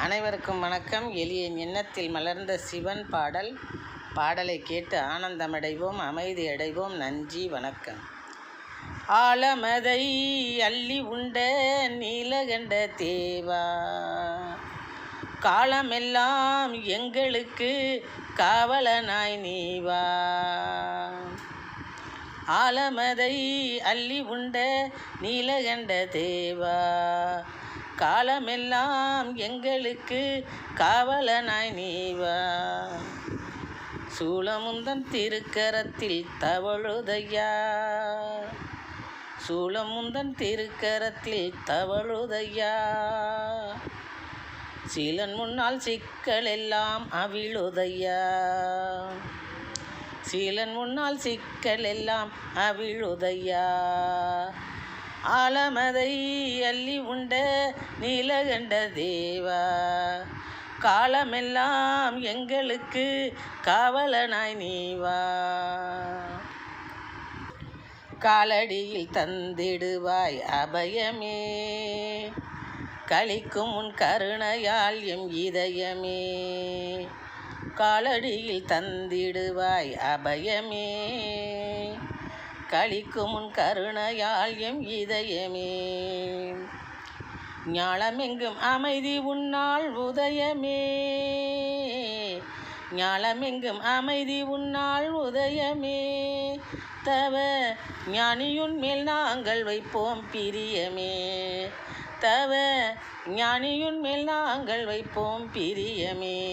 அனைவருக்கும் வணக்கம். எளியின் எண்ணத்தில் மலர்ந்த சிவன் பாடல். பாடலை கேட்டு ஆனந்தமடைவோம் அமைதி அடைவோம் நன்றி வணக்கம். ஆலமதை அள்ளி உண்ட நீலகண்ட தேவா. காலமெல்லாம் எங்களுக்கு காவலனாய் நீவா. ஆலமதை அள்ளி உண்ட நீலகண்ட தேவா. காலமெல்லாம் எங்களுக்கு காவலனாய் நீவா. சூளமுந்தன் திருக்கரத்தில் தவழுதையா. சூளமுந்தன் திருக்கரத்தில் தவழுதையா. சீலன் முன்னால் சிக்கல் எல்லாம் அவிழுதையா. சீலன் முன்னால் சிக்கல் எல்லாம் அவிழுதையா. ஆலமதை அள்ளி உண்ட நீலகண்ட தேவா. காலமெல்லாம் எங்களுக்கு காவலனாய் நீவா. காலடியில் தந்திடுவாய் அபயமே. கழிக்கும் உன் கருணையால் எம் இதயமே. காலடியில் தந்திடுவாய் அபயமே. கழிக்கும் உன் கருணையால் எம் இதயமே. ஞாலமெங்கும் அமைதி உன்னால் உதயமே. ஞாலமெங்கும் அமைதி உன்னால் உதயமே. தவ ஞானியுன் மேல் நாங்கள் வைப்போம் பிரியமே. தவ ஞானியுன் மேல் நாங்கள் வைப்போம் பிரியமே.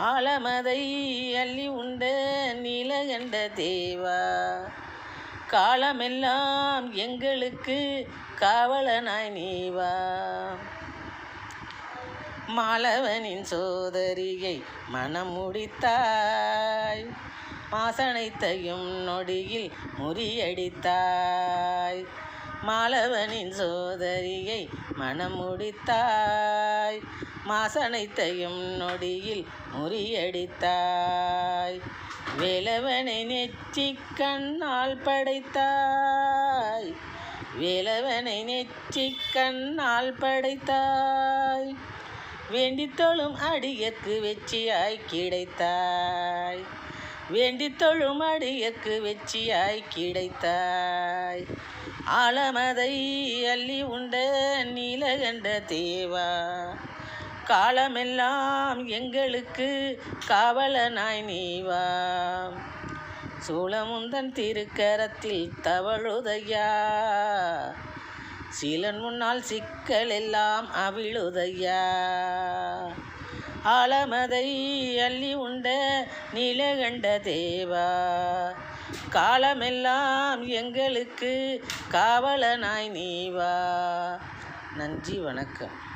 ஆலமதை அள்ளி உண்ட நீலகண்ட தேவா. காலமெல்லாம் எங்களுக்கு காவலனாய் நீவா. மாலவனின் சோதரியை மனம் முடித்தாய். மாசனைத்தையும் நொடியில் முறியடித்தாய். மாலவனின் சோதரியை மனம் முடித்தாய். மாசனைத்தையும் நொடியில் முறியடித்தாய். வேலவனை நெற்றி கண்ணால் படைத்தாய். வேலவனை நெற்றி கண்ணால் படைத்தாய். வேண்டித்தோளும் அடியக்கு வெற்றியாய் கிடைத்தாய். வேண்டி தொழும் வெற்றியாய் கிடைத்தாய். ஆலமதை அள்ளி உண்ட நீலகண்ட தேவா. காலமெல்லாம் எங்களுக்கு காவலனாய் நீவா. சூளமுந்தன் திருக்கரத்தில் தவழுதையா. சீலன் முன்னால் சிக்கல் எல்லாம் அவிழுதையா. ஆலமதை அள்ளி உண்ட நீலகண்ட தேவா. காலமெல்லாம் எங்களுக்கு காவலனாய் நீவா. நன்றி வணக்கம்.